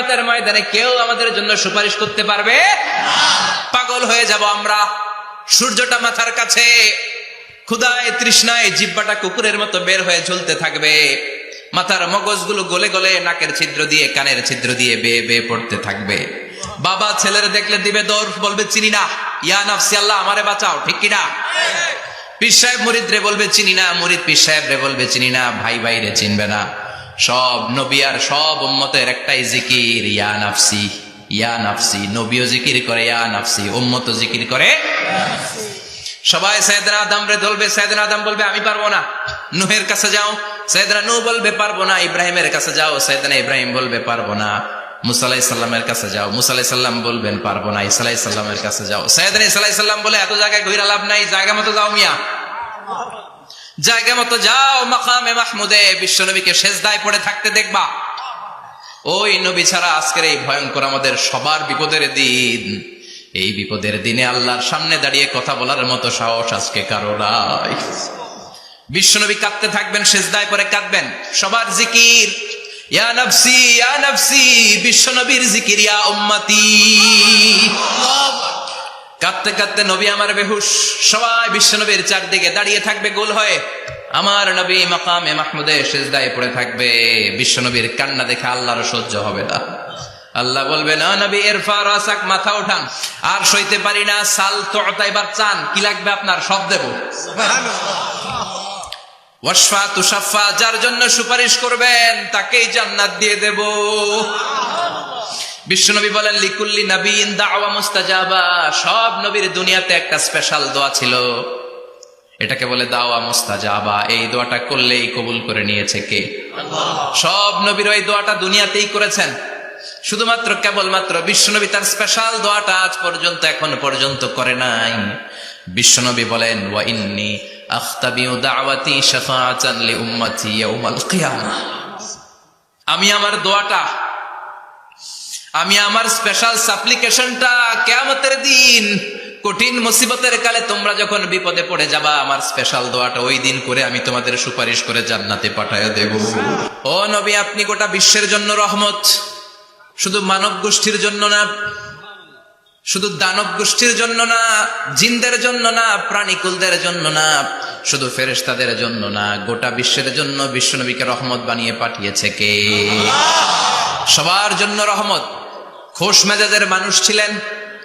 কেয়ামতের ময়দানে কেউ আমাদের জন্য সুপারিশ করতে পারবে? পাগল হয়ে যাব আমরা। সূর্যটা মাথার কাছে। ক্ষুদায় তৃষ্ণায় জিব্বাটা কুকুরের মতো বের হয়ে ঝুলতে থাকবে। মাথার মগজগুলো গলে গলে নাকের ছিদ্র দিয়ে, কানের ছিদ্র দিয়ে বেয়ে বেয়ে পড়তে থাকবে। বাবা ছেলের দেখলে দিবে দৌড়, বলবে, চিনি না। ইয়া নাফসি আল্লাহ, আমারে বাঁচাও, ঠিক কিনা পীর সাহেব মুরিদ রে বলবে, চিনি না। মুরিদ পীর সাহেব রে বলবে, চিনি না। ভাই ভাই রে চিনবে না। সব নবী আর সব উম্মতের একটাই জিকির, ইয়া নাফসি ইয়া নাফসি। নবীও জিকির করে, ইয়া নাফসি। উম্মত জিকির করে সবাই সৈয়দনা আদম রে ধরবে সৈয়দনা আদম বলবে, আমি পারব না। নুহের কাছে যাও। সৈয়দনা নূহ বলবে, পারব না। ইব্রাহিমের কাছে যাও। সৈয়দনা ইব্রাহিম বলবে, পারব না। মুসালাই সাল্লামের কাছে যাও। মুসালাই সাল্লাম বলবেন, পারব না। ইসালাই সাল্লামের কাছে যাও। সৈয়দনা ইসালাই সাল্লাম বলে, এত জায়গায় ঘুরা লাভ নাই, জায়গা মতো যাও মিয়া। জায়গা মতো যাও মাকামে মাহমুদে, বিশ্বনবীকে শেষদায় পড়ে থাকতে দেখবা। ওই নবী ছাড়া আজকের এই ভয়ঙ্কর আমাদের সবার বিপদের দিন। এই বিপদের দিনে আল্লাহর সামনে দাঁড়িয়ে কথা বলার মতো সাহস আজকে কারও নাই। বিশ্বনবী কাঁদতে থাকবেন শেষদায় পরে কাঁদবেন। সবার জিকির, ইয়া নফসি ইয়া নফসি, বিশ্বনবীর জিকির, ইয়া উম্মতি। কাঁদতে কাঁদতে নবী আমার বেহুশ। সবাই বিশ্বনবীর চারদিকে দাঁড়িয়ে থাকবে, গোল হয়ে। আমার নবী মাকামে মাহমুদে শেষদায় পড়ে থাকবে। বিশ্বনবীর কান্না দেখে আল্লাহর সহ্য হবে না। আল্লাহ বলবে, না নবী এরফা রাসাক মাথা উঠান আর সইতে পারি না, সাল তো এবার চান। কি লাগবে আপনার? সব দেব। ওয়াসফা তুষাফা যার জন্য সুপারিশ করবেন, তাকেই জান্নাত দিয়ে দেব। বিশ্বনবী বলেন, লিকুল্লি নবীন দাওয়া মুস্তাজাবা। সব নবীর দুনিয়াতে একটা স্পেশাল দোয়া ছিল। এটাকে বলে দাওয়া মুস্তাজাবা। এই দোয়াটা করলেই কবুল করে নিয়েছে কে? সব নবীর ওই দোয়াটা দুনিয়াতেই করেছেন। শুধুমাত্র, কেবলমাত্র বিশ্বনবী তার স্পেশাল দোয়াটা আজ পর্যন্ত, এখন পর্যন্ত করে নাই। বিশ্বনবী বলেন, ওয়া ইন্নি আখতাবিউ দাওয়াতি শাফাআতান লি উম্মতি ইয়াউমাল কিয়ামা। আমি আমার দোয়াটা আমি আমার স্পেশাল সাপ্লিকেশনটা কেয়ামতের দিন কঠিন মুসিবতের কালে তোমরা যখন বিপদে পড়ে যাবা, আমার স্পেশাল দোয়াটা ওই দিন করে আমি তোমাদের সুপারিশ করে জান্নাতে পাঠায় দেব। ও নবী, আপনি গোটা বিশ্বের জন্য রহমত। শুধু মানব গোষ্ঠীর জন্য না, শুধু দানব গোষ্ঠীর জন্য না, জিনদের জন্য না, প্রাণীকুলদের জন্য না, শুধু ফেরেশতাদের জন্য না, গোটা বিশ্বের জন্য বিশ্বনবীকে রহমত বানিয়ে পাঠিয়েছে কে? সবার জন্য রহমত। খোশ মেজাজের মানুষ ছিলেন,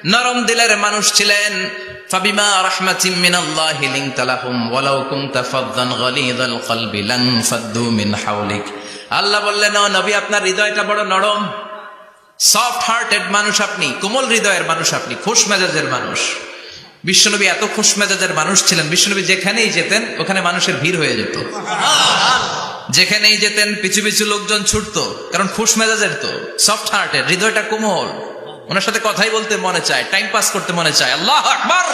নরম দিলের মানুষ ছিলেন। ও নবী, আপনার হৃদয়টা বড় নরম। মানুষ আপনি, কোমল হৃদয়ের মানুষ আপনি মানুষ। বিশ্বনবী এত খোশ মেজাজের মানুষ ছিলেন, বিশ্বনবী যেখানেই যেতেন, ওখানে মানুষের ভিড় হয়ে যেত। যেখানেই যেতেন, পিছু পিছু লোকজন ছুটতো, কারণ খুশ মেজাজের তো সফট হার্টের হৃদয়টা কোমল। ওনার সাথে কথাই বলতে মনে চায় টাইম পাস করতে মনে চায়। আল্লাহ আকবার!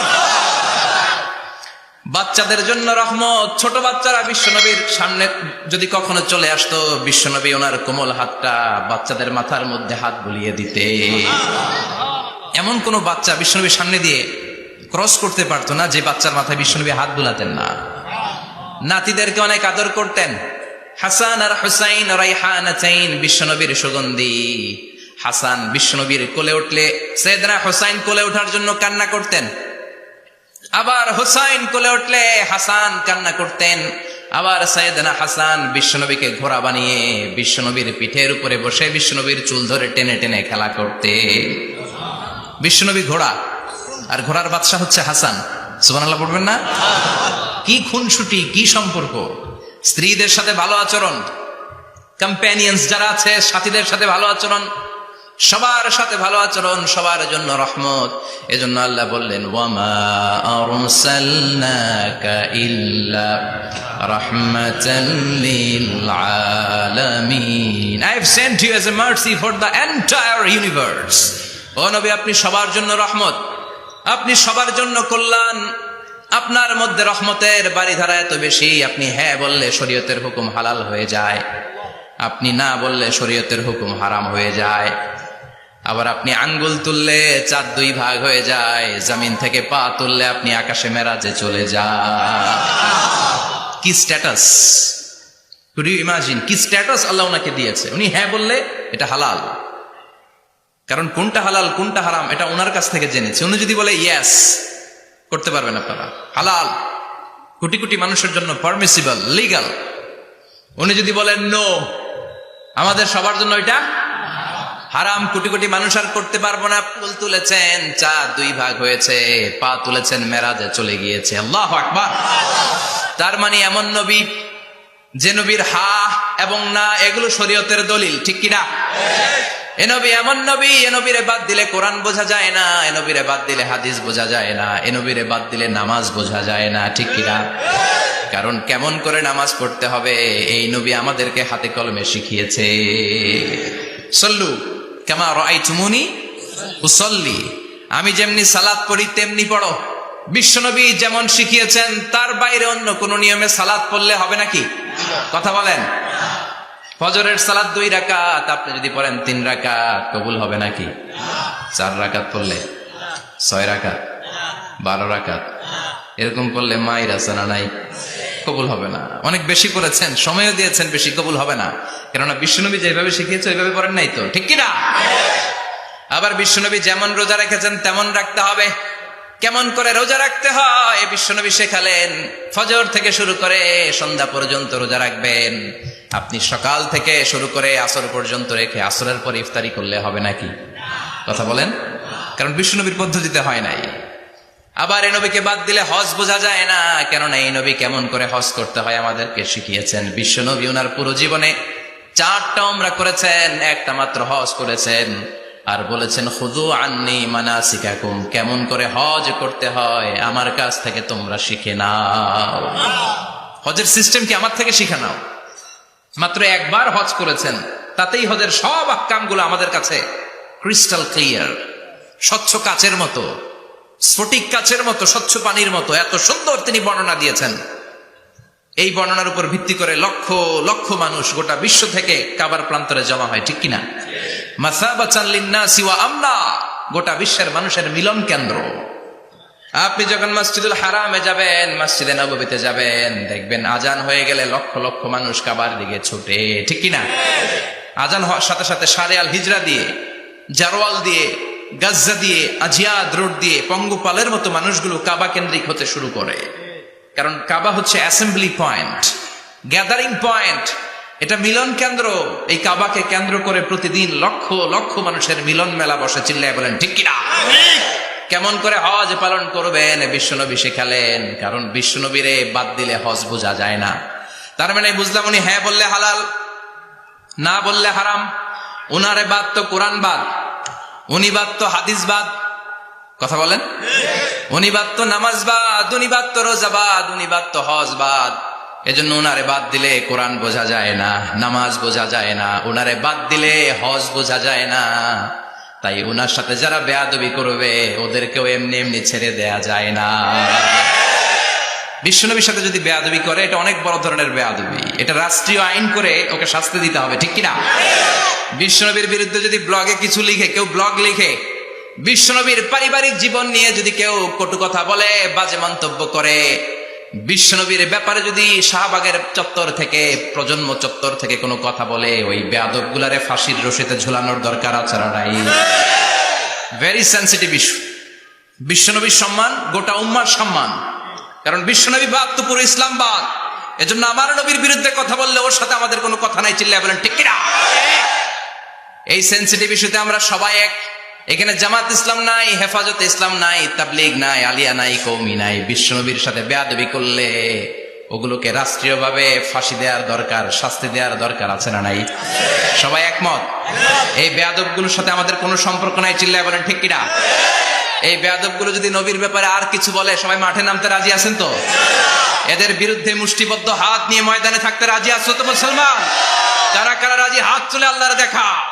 বাচ্চাদের জন্য রহমত, ছোট বাচ্চারা বিশ্বনবীর সামনে যদি কখনো চলে আসতো, বিশ্বনবী ওনার কোমল হাতটা বাচ্চাদের মাথার মধ্যে হাত বুলিয়ে দিতে। এমন কোন বাচ্চা বিশ্বনবীর সামনে দিয়ে ক্রস করতে পারতো না, যে বাচ্চার মাথায় বিশ্বনবী হাত বুলাতেন না। নাতিদেরকে অনেক আদর করতেন। হাসান আর হুসাইন রাইহানাতাইন বিশ্বনবীর সুগন্ধি। হাসান বিশ্বনবীর কোলে উঠলে সৈয়দনা হুসাইন কোলে ওঠার জন্য কান্না করতেন। আবার হুসাইন কোলে উঠলে হাসান কান্না করতেন। আবার সৈয়দনা হাসান বিশ্বনবীকে ঘোড়া বানিয়ে বিশ্বনবীর পিঠের উপরে বসে বিশ্বনবীর চুল ধরে টেনে টেনে খেলা করতে বিশ্বনবী ঘোড়া, আর ঘোড়ার বাদশা হচ্ছে হাসান। সুবহানাল্লাহ পড়বেন না? কি খুনসুটি, কি সম্পর্ক? স্ত্রীদের সাথে ভালো আচরণ কম্প্যানিয়ন্স যারা আছে, সাথীদের সাথে ভালো আচরণ, সবার সাথে ভালো আচরণ, সবার জন্য রহমত। এজন্য আল্লাহ বললেন, ওয়ামা আরসালনাকা ইল্লা রাহমাতাল লিল আলামিন। I sent you as a mercy for the entire universe ও নবী, আপনি সবার জন্য রহমত। আপনি সবার জন্য কল্যাণ। আপনার মধ্যে রহমতের বাড়িধারা এত বেশি, আপনি হ্যাঁ বললে শরীয়তের হুকুম হালাল হয়ে যায়। আপনি না বললে শরীয়তের হুকুম হারাম হয়ে যায়। আবার আপনি আঙ্গুল তুললে চার দুই ভাগ হয়ে যায়, জমিন থেকে পা তুললে আপনি আকাশে মেরাজে চলে যান কি স্ট্যাটাস ইমাজিন কি স্ট্যাটাস আল্লাহ ওনাকে দিয়েছে? উনি হ্যাঁ বললে এটা হালাল। কারণ কোনটা হালাল, কোনটা হারাম, এটা ওনার কাছ থেকে জেনেছে। উনি যদি বলে ইয়েস করতে পারবেন আপনারা। হালাল। কোটি কোটি মানুষের জন্য পারমিসিবল লিগাল উনি যদি বলেন নো আমাদের সবার জন্য এটা হারাম। কোটি কোটি মানুষ আর করতে পারব না। ফুল তুলেছেন চা দুই ভাগ হয়েছে, পা তুলেছেন, মেরাজে চলে গিয়েছে। আল্লাহ আকবার। তার মানে এমন নবী, যে নবীর হা এবং না, এগুলো শরীয়তের দলিল, ঠিক কিনা? এ এমন নবী, এ নবীরে বাদ দিলে কোরআন বোঝা যায় না, এ নবীরে বাদ দিলে হাদিস বোঝা যায় না, এ বাদ দিলে নামাজ বোঝা যায় না, ঠিক কিনা কারণ কেমন করে নামাজ পড়তে হবে, এই নবী আমাদেরকে হাতে কলমে শিখিয়েছে। সল্লু, কেমা রাই চুমুনি উসল্লি। আমি যেমনি সালাদ পড়ি, তেমনি পড়ো। বিশ্বনবী যেমন শিখিয়েছেন, তার বাইরে অন্য কোন নিয়মে সালাদ পড়লে হবে নাকি? কথা বলেন। ফজরের সালাদ দুই রাকাত। আপনি যদি পড়েন তিন রাকাত, কবুল হবে নাকি? চার রাকাত পড়লে? ছয় রাকাত? বারো রাকাত? এরকম করলে মায়ের না নাই? কবুল হবে না। অনেক বেশি করেছেন, সময়ও দিয়েছেন, বেশি কবুল হবে না। কেননা বিশ্বনবী যেভাবে শিখিয়েছে, ওইভাবে করেন নাই তো। ঠিক কিনা? আবার বিশ্বনবী যেমন রোজা রেখেছেন, তেমন রাখতে হবে। কেমন করে রোজা রাখতে হয়? বিশ্বনবী শেখালেন, ফজর থেকে শুরু করে সন্ধ্যা পর্যন্ত রোজা রাখবেন। আপনি সকাল থেকে শুরু করে আসর পর্যন্ত রেখে আসরের পর ইফতারি করলে হবে নাকি? কথা বলেন। কারণ বিশ্বনবীর পদ্ধতিতে হয় নাই। আবার এই নবীকে বাদ দিলে হজ বোঝা যায় না। কেননা এই নবী কেমন করে হজ করতে হয় আমাদেরকে শিখিয়েছেন। বিশ্ব নবী ওনার পুরো জীবনে চারটা ওমরা করেছেন, একটা মাত্র হজ করেছেন। আর বলেছেন খুদু আন্নি মানা শিখাকুম কেমন করে হজ করতে হয়? আমার কাছ থেকে তোমরা শিখে নাও। হজের সিস্টেম কি আমার থেকে শিখে নাও? মাত্র একবার হজ করেছেন, তাতেই হজের সব আক্কামগুলো আমাদের কাছে ক্রিস্টাল ক্লিয়ার স্বচ্ছ কাচের মতো, স্ফটিক কাচের মতো, স্বচ্ছ পানির মতো, এত সুন্দর তিনি বর্ণনা দিয়েছেন। এই বর্ণনার উপর ভিত্তি করে লক্ষ লক্ষ মানুষ গোটা বিশ্ব থেকে কাবার প্রান্তরে জমা হয়, ঠিক কিনা? মাসাবাচাল্লিন্না সিওয়া আমনা গোটা বিশ্বের মানুষের মিলন কেন্দ্র। আপনি যখন মসজিদুল হারামে যাবেন, মসজিদে নবীতে যাবেন, দেখবেন আজান হয়ে গেলে লক্ষ লক্ষ মানুষ কাবার দিকে ছুটে। ঠিক কিনা? আজান হওয়ার সাথে সাথে সারে আল হিজরা দিয়ে জারোয়াল দিয়ে, গাজ্জা দিয়ে, আজিয়াদ রোড দিয়ে, পঙ্গপালের মতো মানুষগুলো কাবা কেন্দ্রিক হতে শুরু করে। কারণ কাবা হচ্ছে অ্যাসেম্বলি পয়েন্ট, গ্যাদারিং পয়েন্ট। এটা মিলন কেন্দ্র। এই কাবাকে কেন্দ্র করে প্রতিদিন লক্ষ লক্ষ মানুষের মিলন মেলা বসে, চিল্লায় বলেন, ঠিক কিনা? কেমন করে হজ পালন করবেন? বিশ্বনবী শেখালেন। কারণ বিশ্বনবীরে বাদ দিলে হজ বোঝা যায় না। তার মানে বুঝলাম উনি হ্যাঁ বললে হালাল, না বললে হারাম। উনারে বাদ তো কোরআন বাদ, উনি বাদ তো হাদিস বাদ। কথা বলেন? উনি বাদ তো নামাজ বাদ, উনি বাদ তো রোজা বাদ, উনি বাদ তো হজ বাদ। এজন্য উনারে বাদ দিলে কোরআন বোঝা যায় না, নামাজ বোঝা যায় না। উনারে বাদ দিলে হজ বোঝা যায় না। তাই ওনার সাথে যারা বেয়াদবি করবে, ওদেরকেও এমনি এমনি ছেড়ে দেয়া যায় না। বিশ্বনবীর সাথে যদি বেয়াদবি করে, এটা অনেক বড় ধরনের বেয়াদবি। এটা রাষ্ট্রীয় আইন করে ওকে শাস্তি দিতে হবে, ঠিক কিনা? বিশ্বনবীর বিরুদ্ধে যদি ব্লগে কিছু লিখে, কেউ ব্লগ লিখে, বিশ্বনবীর পারিবারিক জীবন নিয়ে যদি কেউ কটু কথা বলে, বাজে মন্তব্য করে বিশ্বনবীর ব্যাপারে যদি শাহবাগের চত্বর থেকে, প্রজন্ম চত্বর থেকে কোনো কথা বলে, ওই বেয়াদব গুলারে ফাঁসির রশিতে ঝুলানোর দরকার আছে ভেরি সেন্সিটিভ ইস্যু বিশ্বনবীর সম্মান, গোটা উম্মার সম্মান। কারণ বিশ্বনবী বাদ তো পুরো ইসলাম বাদ এজন্য আমার নবীর বিরুদ্ধে কথা বললে ওর সাথে আমাদের কোনো কথা নাই, চিল্লায় বলেন, ঠিক এই সেন্সিটিভ ইস্যুতে আমরা সবাই এক। এখানে জামাত ইসলাম নাই, হেফাজত ইসলাম নাই, তাবলিগ নাই, আলিয়া নাই কৌমি নাই, বিশ্বনবীর সাথে বেয়াদবি করলে ওগুলোকে রাষ্ট্রীয়ভাবে ফাঁসি দেওয়ার দরকার, শাস্তি দেওয়ার দরকার আছে না নাই? সবাই একমত? এই বেয়াদবগুলোর সাথে আমাদের কোনো সম্পর্ক নাই, চিল্লায় বলেন ঠিক কিনা? এই বেয়াদবগুলো যদি নবীর ব্যাপারে আর কিছু বলে, সবাই মাঠে নামতে রাজি আছেন তো? এদের বিরুদ্ধে মুষ্টিবদ্ধ হাত নিয়ে ময়দানে থাকতে রাজি আছো তো মুসলমান? কারা কারা রাজি, হাত তুলে আল্লাহর দেখা।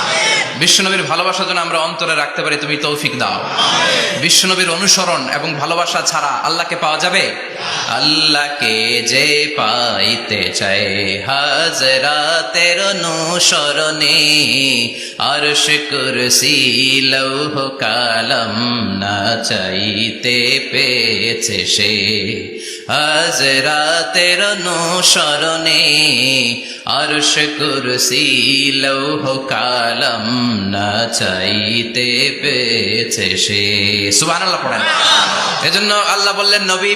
বিশ্বনবীর ভালোবাসা যেন আমরা অন্তরে রাখতে পারি, তুমি তৌফিক দাও। বিশ্বনবীর অনুসরণ এবং ভালোবাসা ছাড়া আল্লাহকে পাওয়া যাবে? আল্লাহকে যে পাইতে চাই চায় হাজরাতের অনুসরণে আরশ কুরসি লৌহ কালম না চাইতে পেয়েছে সে। হাজরাতের অনুসরণে আরশ কুরসি লৌহ কালম না চাইতে পেয়েছে সে। সুবহানাল্লাহ পড়েন। এজন্য আল্লাহ বললেন, নবী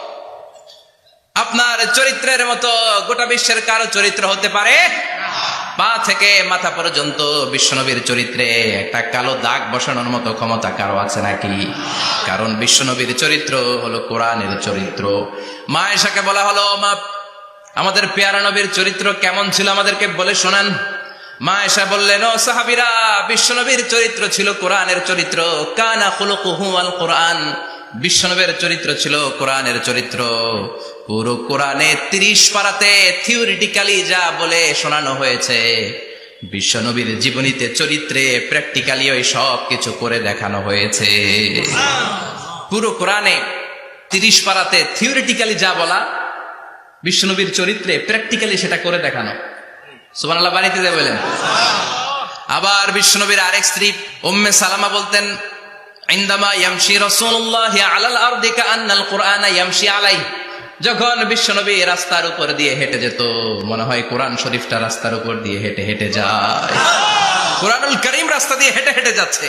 আপনার চরিত্রের মতো গোটা বিশ্বের কারও চরিত্র হতে পারে? পা থেকে মাথা পর্যন্ত বিশ্বনবীর চরিত্রে একটা কালো দাগ বসানোর মতো ক্ষমতা কারও আছে নাকি? কারণ বিশ্বনবীর চরিত্র হলো কোরআনের চরিত্র। মা এসাকে বলা হলো, মা, আমাদের পেয়ারা নবীর চরিত্র কেমন ছিল আমাদেরকে বলে শোনান। মা এসা বললেন, ও সাহাবিরা, বিশ্বনবীর চরিত্র ছিল কোরআনের চরিত্র। কানা খুলুকুহু আল কোরআন। বিশ্বনবের চরিত্র ছিল কোরআনের চরিত্র। পুরো কোরআনে তিরিশ পারাতে থিওরিটিক্যালি যা বলে শোনানো হয়েছে বিশ্বনবীর জীবনীতে চরিত্রে প্র্যাকটিক্যালি ওই সব কিছু করে দেখানো হয়েছে। পুরো কোরআনে তিরিশ পারাতে থিওরিটিক্যালি যা বলা বিশ্বনবীর চরিত্রে প্র্যাকটিক্যালি সেটা করে দেখানো। সুবহানাল্লাহ বাড়িতে দেয় বলেন। আবার বিশ্বনবীর আরেক স্ত্রী, উম্মে সালামা বলতেন, ইন্দামা ইয়ামশি রাসূলুল্লাহ আলাল আরদি কাআন্নাল কুরআনা ইয়ামশি আলাই যখন বিশ্বনবী রাস্তার উপর দিয়ে হেঁটে যেত মনে হয় কোরআন শরীফটা রাস্তার উপর দিয়ে হেঁটে হেঁটে যায়। কোরআনুল করিম রাস্তা দিয়ে হেঁটে হেঁটে যাচ্ছে।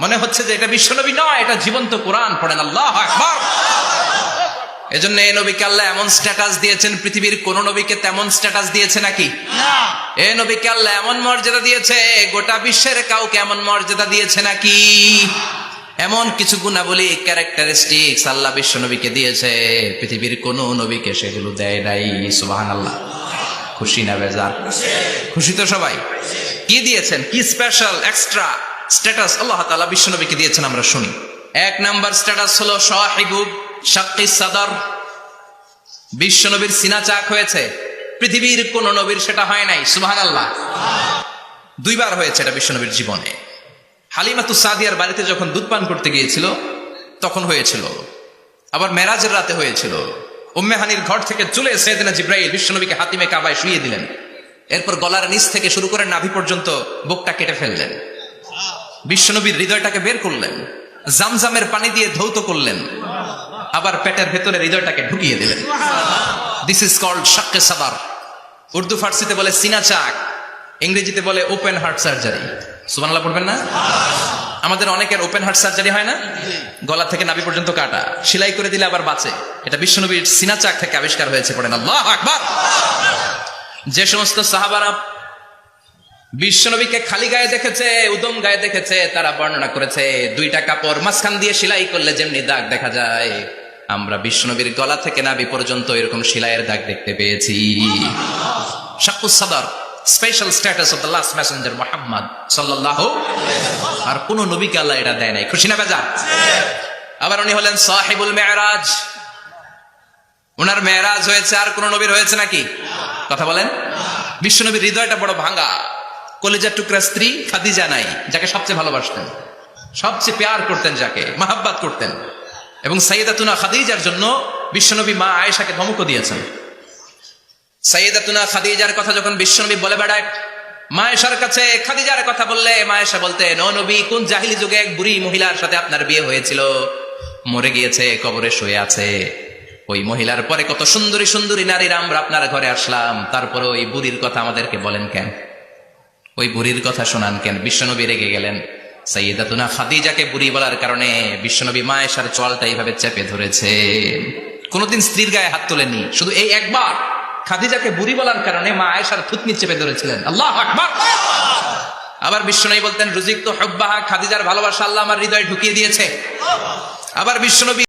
মনে হচ্ছে যে এটা বিশ্বনবী নয় এটা জীবন্ত কোরআন পড়েন আল্লাহ আকবার। এজন্য এই নবীকে আল্লাহ এমন স্ট্যাটাস দিয়েছেন পৃথিবীর কোন নবীকে তেমন স্ট্যাটাস দিয়েছে নাকি? এ নবীকে আল্লাহ এমন মর্যাদা দিয়েছে গোটা বিশ্বের কাউকে এমন মর্যাদা দিয়েছে নাকি? এমন কিছু গুণাবলী ক্যারেক্টারিস্টিক্স আল্লাহ বিশ্ব নবীকে দিয়েছে। পৃথিবীর কোন নবীকে সেগুলো দেয় নাই সুবাহান আল্লাহ খুশি না বেজার? খুশি তো সবাই। কি দিয়েছেন? কি স্পেশাল এক্সট্রা স্ট্যাটাস আল্লাহ তাআলা বিশ্ব নবীকে দিয়েছেন আমরা শুনি। এক নাম্বার স্ট্যাটাস হলো সাহিবুব শাক্কি সাদর। বিশ্ব নবীর সিনা চাক হয়েছে। পৃথিবীর কোন নবীর সেটা হয় নাই সুবাহান আল্লাহ দুইবার হয়েছে এটা বিশ্ব নবীর জীবনে। হালিমাতু সাদিয়ার বাড়িতে যখন দুধ পান করতে গিয়েছিল, তখন হয়েছিল। আবার মেরাজের রাতে হয়েছিল। উম্মে হানির ঘর থেকে চলে সেদিনা জিব্রাইল বিশ্বনবীকে হাতিমে কাবায় শুয়ে দিলেন। এরপর গলার নিচ থেকে শুরু করে নাভি পর্যন্ত বুকটা কেটে ফেললেন। বিশ্বনবীর হৃদয়টাকে বের করলেন। জামজামের পানি দিয়ে ধৌত করলেন। আবার পেটের ভেতরে হৃদয়টাকে ঢুকিয়ে দিলেন। দিস ইজ কল্ড শাক্কে সাবার। উর্দু ফার্সিতে বলে সিনা চাক। ইংরেজিতে বলে ওপেন হার্ট সার্জারি। সুবানাল্লাহ পড়বেন না? আমাদের অনেকের ওপেন হার্ট সার্জারি হয় না? গলা থেকে নাভি পর্যন্ত কাটা। সেলাই করে দিলে আবার বাঁচে। এটা বিশ্বনবীর সিনা চাক থেকে আবিষ্কার হয়েছে, পড়েন। আল্লাহ আকবার! যে সমস্ত সাহাবারা বিশ্বনবীকে খালি গায়ে দেখেছে, উদম গায়ে দেখেছে, তারা বর্ণনা করেছে, দুইটা কাপড় মাঝখান দিয়ে সেলাই করলে যেমনি দাগ দেখা যায়, আমরা বিশ্বনবীর গলা থেকে নাভি পর্যন্ত এরকম সেলাইয়ের দাগ দেখতে পেয়েছি। শাকুস সাদার। Special status of the last messenger Mohammad সাল্লাল্লাহু আর কোন নবীকে আল্লাহ এটা দেয় নাই। খুশি না বেজা? আবার উনি হলেন সাহেবুল মেয়ারাজ ওনার মেয়ারাজ হয়েছে, আর কোন নবীর হয়েছে নাকি? কথা বলেন। বিশ্বনবীর হৃদয়টা বড় ভাঙা। কলেজার টুকরা স্ত্রী খাদিজা নাই, যাকে সবচেয়ে ভালোবাসতেন। সবচেয়ে পেয়ার করতেন যাকে, মাহাব্বাত করতেন। এবং সাইয়েদাতুনা খাদিজার জন্য বিশ্বনবী মা আয়েশাকে ধমক দিয়েছেন। সাইয়েদাতুনা খাদিজার কথা যখন বিশ্বনবী বলে বেড়ায়, মায়েশার কাছে খাদিজার কথা বললে মায়েশা বলতেন ও নবী, কোন জাহিলি যুগে এক বুড়ি মহিলার সাথে আপনার বিয়ে হয়েছিল? মরে গিয়েছে, কবরে শুয়ে আছে। ওই মহিলার পরে কত সুন্দরী সুন্দরী নারীরা আমরা আপনার ঘরে আসলাম। তারপরে ওই বুড়ির কথা আমাদেরকে বলেন কেন? ওই বুড়ির কথা শোনান কেন? বিশ্বনবী রেগে গেলেন। সাইয়েদাতুনা খাদিজাকে বুড়ি বলার কারণে বিশ্বনবী মায়েশার চলটা এইভাবে চেপে ধরেছে। কোনোদিন স্ত্রীর গায়ে হাত তোলেনি শুধু এই একবার খাদিজাকে বুড়ি বলার কারণে মা আয়েশার থুতনি চেপে ধরেছিলেন। আল্লাহ আকবার! আবার বিশ্বনবী বলতেন, রুজিক তো হব্বাহা, খাদিজার ভালোবাসা আল্লাহ আমার হৃদয়ে ঢুকিয়ে দিয়েছে। আবার বিশ্বনবী